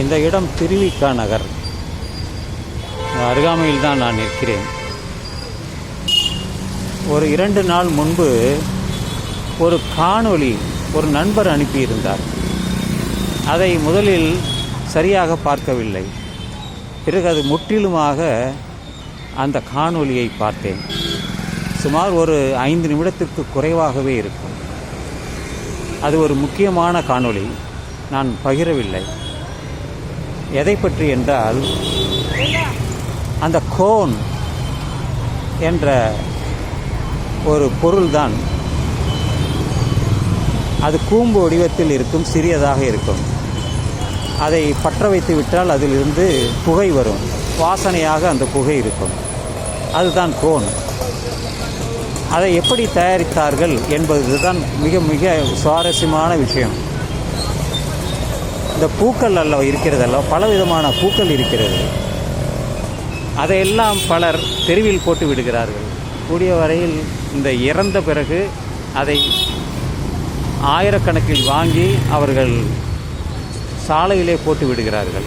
இந்த இடம் திருவிக்கா நகர். அருகாமையில் தான் நான் நிற்கிறேன். ஒரு இரண்டு நாள் முன்பு ஒரு காணொளி ஒரு நண்பர் அனுப்பியிருந்தார். அதை முதலில் சரியாக பார்க்கவில்லை. பிறகு அது முற்றிலுமாக அந்த காணொளியை பார்த்தேன். சுமார் ஒரு ஐந்து நிமிடத்திற்கு குறைவாகவே இருக்கும். அது ஒரு முக்கியமான காணொளி. நான் பகிரவில்லை. எதை பற்றி என்றால் அந்த கோன் என்ற ஒரு பொருள்தான். அது கூம்பு வடிவத்தில் இருக்கும் சிறியதாக இருக்கும். அதை பற்ற வைத்து விட்டால் அதிலிருந்து புகை வரும். வாசனையாக அந்த புகை இருக்கும். அதுதான் கோன். அதை எப்படி தயாரித்தார்கள் என்பதுதான் மிக மிக சுவாரஸ்யமான விஷயம். இந்த பூக்கள் அல்ல இருக்கிறதல்ல பலவிதமான பூக்கள் இருக்கிறது. அதையெல்லாம் பலர் தெருவில் போட்டு விடுகிறார்கள். கூடிய வரையில் இந்த இறந்த பிறகு அதை ஆயிரக்கணக்கில் வாங்கி அவர்கள் சாலையிலே போட்டு விடுகிறார்கள்.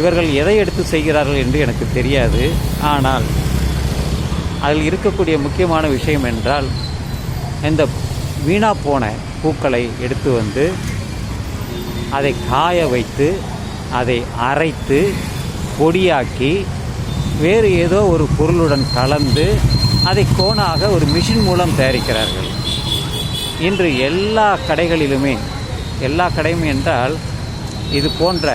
இவர்கள் எதை எடுத்து செய்கிறார்கள் என்று எனக்கு தெரியாது. ஆனால் அதில் இருக்கக்கூடிய முக்கியமான விஷயம் என்றால் இந்த வீணா போன பூக்களை எடுத்து வந்து அதை காய வைத்து அதை அரைத்து பொடியாக்கி வேறு ஏதோ ஒரு பொருளுடன் கலந்து அதை கோணாக ஒரு மிஷின் மூலம் தயாரிக்கிறார்கள். இன்று எல்லா கடைகளிலுமே எல்லா கடையும் என்றால் இது போன்ற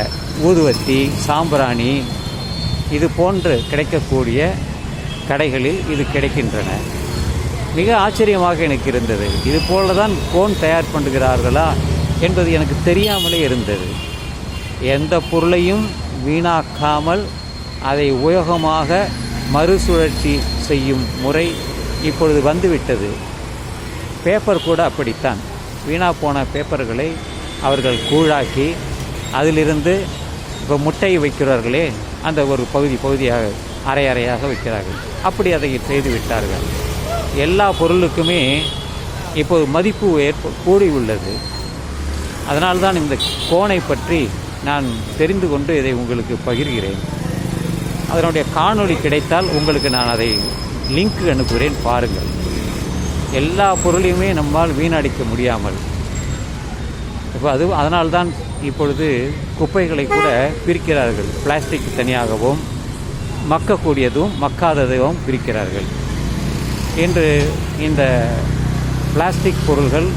ஊதுவத்தி சாம்பிராணி இது போன்று கிடைக்கக்கூடிய கடைகளில் இது கிடைக்கின்றன. மிக ஆச்சரியமாக எனக்கு இருந்தது. இது போல தான் கோன் தயார் பண்ணுகிறார்களா என்பது எனக்கு தெரியாமலே இருந்தது. எந்த பொருளையும் வீணாக்காமல் அதை உபயோகமாக மறுசுழற்சி செய்யும் முறை இப்பொழுது வந்துவிட்டது. பேப்பர் கூட அப்படித்தான். வீணா போன பேப்பர்களை அவர்கள் கூழாக்கி அதிலிருந்து இப்போ முட்டை வைக்கிறார்களே அந்த ஒரு பகுதி பகுதியாக அரை அறையாக வைக்கிறார்கள். அப்படி அதை செய்து விட்டார்கள். எல்லா பொருளுக்குமே இப்போது மதிப்பு ஏற்ப கூடி உள்ளது அதனால்தான் இந்த கோனை பற்றி நான் தெரிந்து கொண்டு இதை உங்களுக்கு பகிர்கிறேன். அதனுடைய காணொளி கிடைத்தால் உங்களுக்கு நான் அதை லிங்க் அனுப்புகிறேன் பாருங்கள். எல்லா பொருளையுமே நம்மால் வீணடிக்க முடியாமல். இப்போ அது அதனால்தான் இப்பொழுது குப்பைகளை கூட பிரிக்கிறார்கள். பிளாஸ்டிக் தனியாகவும் மக்கக்கூடியதும் மக்காததும் பிரிக்கிறார்கள். இன்று இந்த பிளாஸ்டிக் பொருள்கள்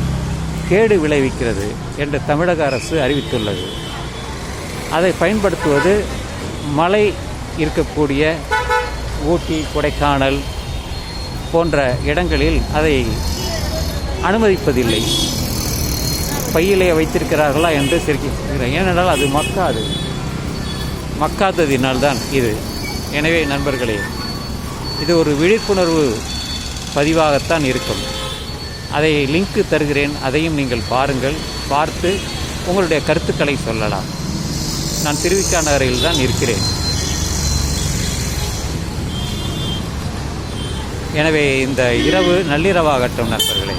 கேடு விளைவிக்கிறது என்று தமிழக அரசு அறிவித்துள்ளது. அதை பயன்படுத்துவது மழை இருக்கக்கூடிய ஊட்டி கொடைக்கானல் போன்ற இடங்களில் அதை அனுமதிப்பதில்லை. பையிலே வைத்திருக்கிறார்களா என்று தெரிவிக்கிறேன் ஏனென்றால் அது மக்காது. மக்காததினால்தான் இது. எனவே நண்பர்களே இது ஒரு விழிப்புணர்வு பதிவாகத்தான் இருக்கும். அதை லிங்க் தருகிறேன். அதையும் நீங்கள் பாருங்கள். பார்த்து உங்களுடைய கருத்துக்களை சொல்லலாம். நான் திருவிக்கா நகரில் தான் இருக்கிறேன். எனவே இந்த இரவு நள்ளிரவாகட்டும் நண்பர்களே.